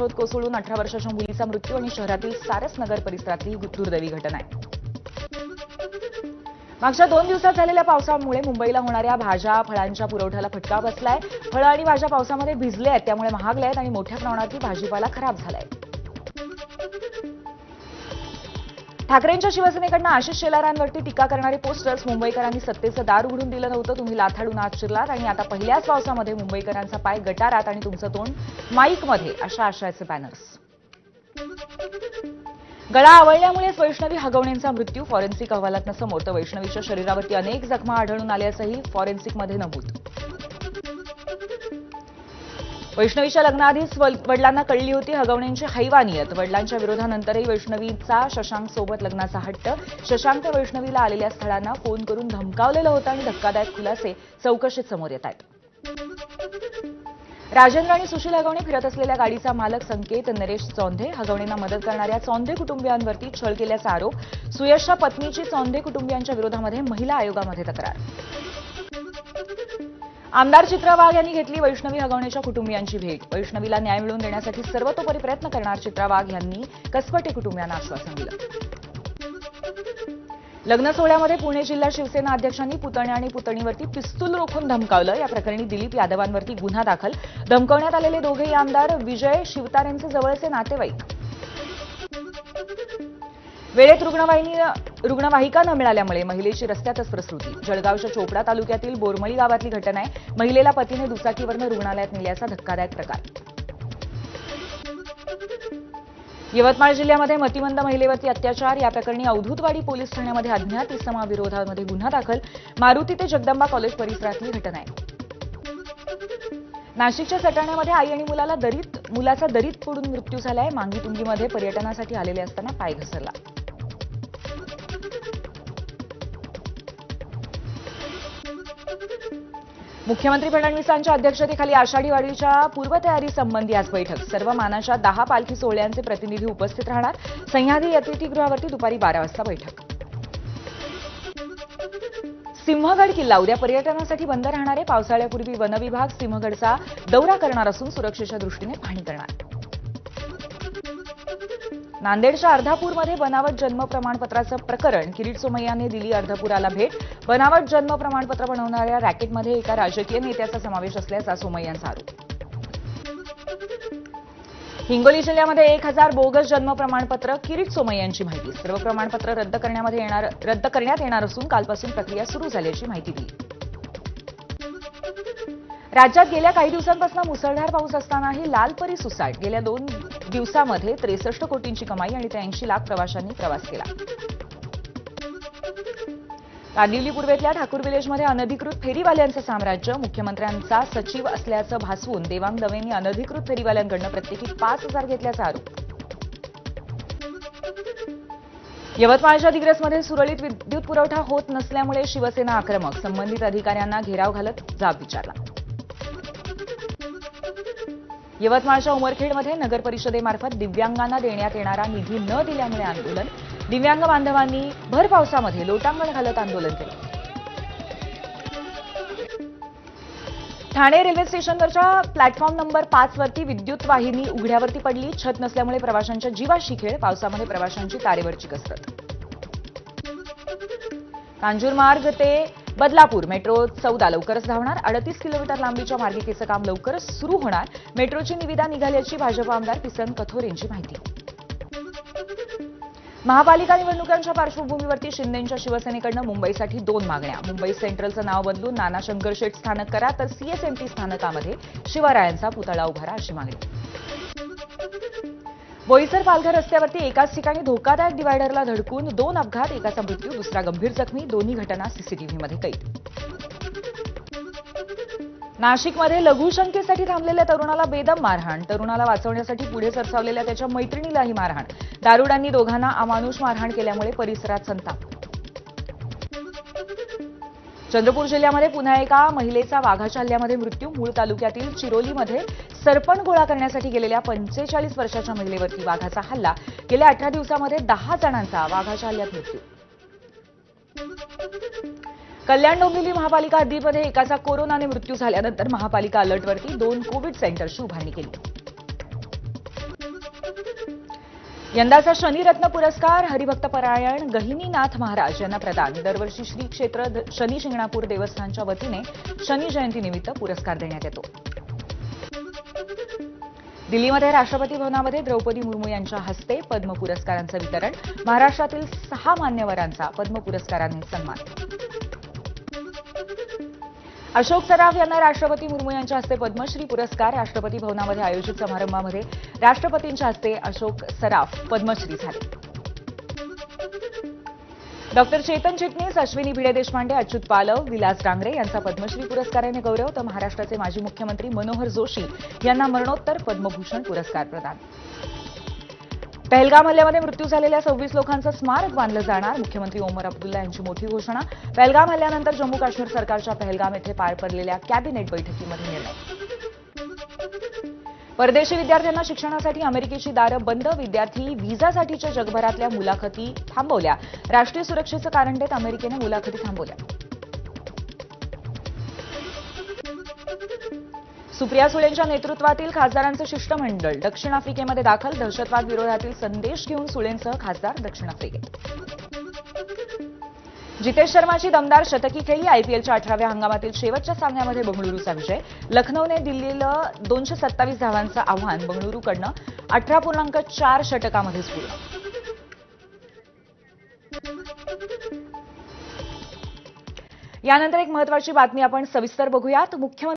छत कोसळून अठरा वर्षाच्या मुलीचा मृत्यू आणि शहरातील सारस नगर परिसरातली दुर्दैवी घटना आहे. मागच्या दोन दिवसात झालेल्या पावसामुळे मुंबईला होणाऱ्या भाज्या फळांच्या पुरवठ्याला फटका बसलाय. फळं आणि भाज्या पावसामध्ये भिजले आहेत त्यामुळे महागल्या आहेत आणि मोठ्या प्रमाणातली भाजीपाला खराब झालाय. ठाकरेंच्या शिवसेनेकडनं आशिष शेलारांवरती टीका करणारे पोस्टर्स मुंबईकरांनी सत्तेचं दार उघडून दिलं नव्हतं. तुम्ही लाथाडून आत शिरलात आणि आता पहिल्याच पावसामध्ये मुंबईकरांचा पाय गटारात आणि तुमचं तोंड माईकमध्ये अशा आशयाचे बॅनर्स गळा आवळल्यामुळेच वैष्णवी हगवणेंचा मृत्यू. फॉरेन्सिक अहवालातनं समोर तर वैष्णवीच्या शरीरावरती अनेक जखमा आढळून आल्याचंही फॉरेन्सिकमध्ये नमूद. वैष्णवीच्या लग्नाआधीच वडिलांना कळली होती हगवण्यांची हैवानियत वडिलांच्या विरोधानंतरही वैष्णवीचा शशांक सोबत लग्नाचा हट्ट. शशांक वैष्णवीला आलेल्या स्थळांना फोन करून धमकावलेलं होतं आणि धक्कादायक खुलासे चौकशीत समोर येत आहेत. राजेंद्र आणि सुशील हगवणे फिरत असलेल्या गाडीचा मालक संकेत नरेश चौंधे हगवणेंना मदत करणाऱ्या चौंधे कुटुंबियांवरती छळ केल्याचा आरोप. सुयशच्या पत्नीची चौंधे कुटुंबियांच्या विरोधामध्ये महिला आयोगामध्ये तक्रार. आमदार चित्रा वाघ यांनी घेतली वैष्णवी हगवणेच्या कुटुंबियांची भेट. वैष्णवीला न्याय मिळवून देण्यासाठी सर्वतोपरी प्रयत्न करणार चित्रा वाघ यांनी कसपटे कुटुंबियांना आश्वासन दिलं. लग्न सोहळ्यामध्ये पुणे जिल्हा शिवसेना अध्यक्षांनी पुतण्या आणि पुतणीवरती पिस्तूल रोखून धमकावलं. या प्रकरणी दिलीप यादवांवरती गुन्हा दाखल. धमकवण्यात आलेले दोघेही आमदार विजय शिवतारेंचे जवळचे नातेवाईक. वेळेत रुग्णवाहिनी रुग्णवाहिका न मिळाल्यामुळे महिलेची रस्त्यातच प्रसृती. जळगावच्या चोपडा तालुक्यातील बोरमळी गावातली घटना आहे महिलेला पतीने दुचाकीवरनं रुग्णालयात नेल्याचा धक्कादायक प्रकार. यवतमाळ जिल्ह्यामध्ये मतिमंद महिलेवरती अत्याचार. या प्रकरणी अवधूतवाडी पोलीस ठाण्यामध्ये अज्ञात इसमाविरोधामध्ये गुन्हा दाखल. मारुती ते जगदंबा कॉलेज परिसरातली घटना आहे नाशिकच्या सटाण्यामध्ये आई आणि मुलाला दरीत मुलाचा दरीत पडून मृत्यू झालाय. मांगीतुंगीमध्ये पर्यटनासाठी आलेले असताना पाय घसरला. मुख्यमंत्री फडणवीसांच्या अध्यक्षतेखाली आषाढी वारीच्या पूर्वतयारी संबंधी आज बैठक. सर्व मानाच्या दहा पालखी सोहळ्यांचे प्रतिनिधी उपस्थित राहणार. सह्याद्री अतिथीगृहावरती दुपारी बारा वाजता बैठक. सिंहगड किल्ला उद्या पर्यटनासाठी बंद राहणारे पावसाळ्यापूर्वी वनविभाग सिंहगडचा दौरा करणार असून सुरक्षेच्या दृष्टीने पाहणी करणार. नांदेडच्या अर्धापूरमध्ये बनावट जन्म प्रमाणपत्राचं प्रकरण. किरीट सोमय्याने दिली अर्धपुराला भेट. बनावट जन्म प्रमाणपत्र बनवणाऱ्या रॅकेटमध्ये एका राजकीय नेत्याचा समावेश असल्याचा सोमय्यांचा आरोप. हिंगोली जिल्ह्यामध्ये एक हजार बोगस जन्म प्रमाणपत्र किरीट सोमय्यांची माहिती. सर्व प्रमाणपत्र रद्द करण्यामध्ये येणार रद्द करण्यात येणार असून कालपासून प्रक्रिया सुरू झाल्याची माहिती दिली. राज्यात गेल्या काही दिवसांपासून मुसळधार पाऊस असतानाही लालपरी सुसाट. गेल्या दोन दिवसामध्ये त्रेसष्ट कोटींची कमाई आणि त्र्याऐंशी लाख प्रवाशांनी प्रवास केला. कांदिवली पूर्वेतल्या ठाकूर विलेजमध्ये अनधिकृत फेरीवाल्यांचं साम्राज्य मुख्यमंत्र्यांचा सचिव असल्याचं भासवून देवांग दवेंनी अनधिकृत फेरीवाल्यांकडनं प्रत्येकी पाच हजार घेतल्याचा आरोप. यवतमाळच्या दिग्रसमध्ये सुरळीत विद्युत पुरवठा होत नसल्यामुळे शिवसेना आक्रमक संबंधित अधिकाऱ्यांना घेराव घालत जाब विचारला. यवतमाळच्या उमरखेडमध्ये नगर परिषदेमार्फत दिव्यांगांना देण्यात येणारा निधी न दिल्यामुळे आंदोलन. दिव्यांग बांधवांनी भर पावसामध्ये लोटांगण घालत आंदोलन केलं. ठाणे रेल्वे स्टेशनवरच्या प्लॅटफॉर्म नंबर पाच वरती विद्युत वाहिनी उघड्यावरती पडली. छत नसल्यामुळे प्रवाशांच्या जीवाशी खेळ पावसामध्ये प्रवाशांची तारेवरची कसरत. कांजूरमार्ग ते बदलापूर मेट्रो चौदा लवकरच धावणार अडतीस किलोमीटर लांबीच्या मार्गिकेचं काम लवकरच सुरू होणार. मेट्रोची निविदा निघाल्याची भाजप आमदार किसन कथोर यांची माहिती. महापालिका निवडणुकांच्या पार्श्वभूमीवरती शिंदेंच्या शिवसेनेकडनं मुंबईसाठी दोन मागण्या. मुंबई सेंट्रलचं नाव बदलून नाना शंकरशेठ स्थानक करा तर सीएसएमटी स्थानकामध्ये शिवरायांचा पुतळा उभारा अशी मागणी. बोईसर पालघर रस्त्यावरती एकाच ठिकाणी धोकादायक डिवायडरला धडकून दोन अपघात एकाचा मृत्यू दुसरा गंभीर जखमी दोन्ही घटना सीसीटीव्हीमध्ये कैद. नाशिकमध्ये लघुशंकेसाठी थांबलेल्या तरुणाला बेदम मारहाण. तरुणाला वाचवण्यासाठी पुढे सरसावलेल्या त्याच्या मैत्रिणीलाही मारहाण. दारुडांनी दोघांना अमानुष मारहाण केल्यामुळे परिसरात संताप. चंद्रपूर जिल्ह्यामध्ये पुन्हा एका महिलेचा वाघाच्या हल्ल्यामध्ये मृत्यू. मूळ तालुक्यातील चिरोलीमध्ये सरपण गोळा करण्यासाठी गेलेल्या पंचेचाळीस वर्षाच्या महिलेवरती वाघाचा हल्ला. गेल्या अठरा दिवसामध्ये दहा जणांचा वाघाच्या हल्ल्यात मृत्यू. कल्याण डोंबिवली महापालिका हद्दीमध्ये एकाचा कोरोनाने मृत्यू झाल्यानंतर महापालिका अलर्टवरती दोन कोविड सेंटरची उभारणी केली. यंदाचा शनिरत्न पुरस्कार हरिभक्तपरायण गहिनीनाथ महाराज यांना प्रदान. दरवर्षी श्री क्षेत्र द- शनी शिंगणापूर देवस्थानच्या वतीने शनी जयंतीनिमित्त पुरस्कार देण्यात येतो. दिल्लीमध्ये राष्ट्रपती भवनामध्ये द्रौपदी मुर्मू यांच्या हस्ते पद्म पुरस्कारांचं वितरण. महाराष्ट्रातील सहा मान्यवरांचा पद्म पुरस्कारांनी सन्मान. अशोक सराफ यांना राष्ट्रपती मुर्मू यांच्या हस्ते पद्मश्री पुरस्कार. राष्ट्रपती भवनामध्ये आयोजित समारंभामध्ये राष्ट्रपतींच्या हस्ते अशोक सराफ पद्मश्री झाले. डॉक्टर चेतन चिटणीस अश्विनी भिडे देशपांडे अच्युत पालव विलास डांगरे यांचा पद्मश्री पुरस्काराने गौरव तर महाराष्ट्राचे माजी मुख्यमंत्री मनोहर जोशी यांना मरणोत्तर पद्मभूषण पुरस्कार प्रदान. पहलगाम हल्ल्यामध्ये मृत्यू झालेल्या सव्वीस लोकांचं स्मारक बांधलं जाणार मुख्यमंत्री ओमर अब्दुल्ला यांची मोठी घोषणा. पहलगाम हल्ल्यानंतर जम्मू काश्मीर सरकारच्या पहलगाम येथे पार पडलेल्या कॅबिनेट बैठकीमध्ये निर्णय. परदेशी विद्यार्थ्यांना शिक्षणासाठी अमेरिकेची दारं बंद विद्यार्थी व्हिसासाठीच्या जगभरातल्या मुलाखती थांबवल्या. राष्ट्रीय सुरक्षेचं कारण देत अमेरिकेने मुलाखती थांबवल्या. सुप्रिया सुळेंच्या नेतृत्वातील खासदारांचं शिष्टमंडळ दक्षिण आफ्रिकेमध्ये दाखल दहशतवाद विरोधातील संदेश घेऊन सुळेंसह खासदार दक्षिण आफ्रिकेत. जितेश शर्माची दमदार शतकी खेळी आयपीएलच्या अठराव्या हंगामातील शेवटच्या सामन्यामध्ये बंगळुरूचा विजय. लखनौने दिल्लीलं दोनशे सत्तावीस धावांचं आव्हान बंगळुरूकडनं. अठरा पूर्णांक चार षटकामध्ये सुरू यानंतर एक महत्वाची बातमी आपण सविस्तर बघूयात. मुख्यमंत्री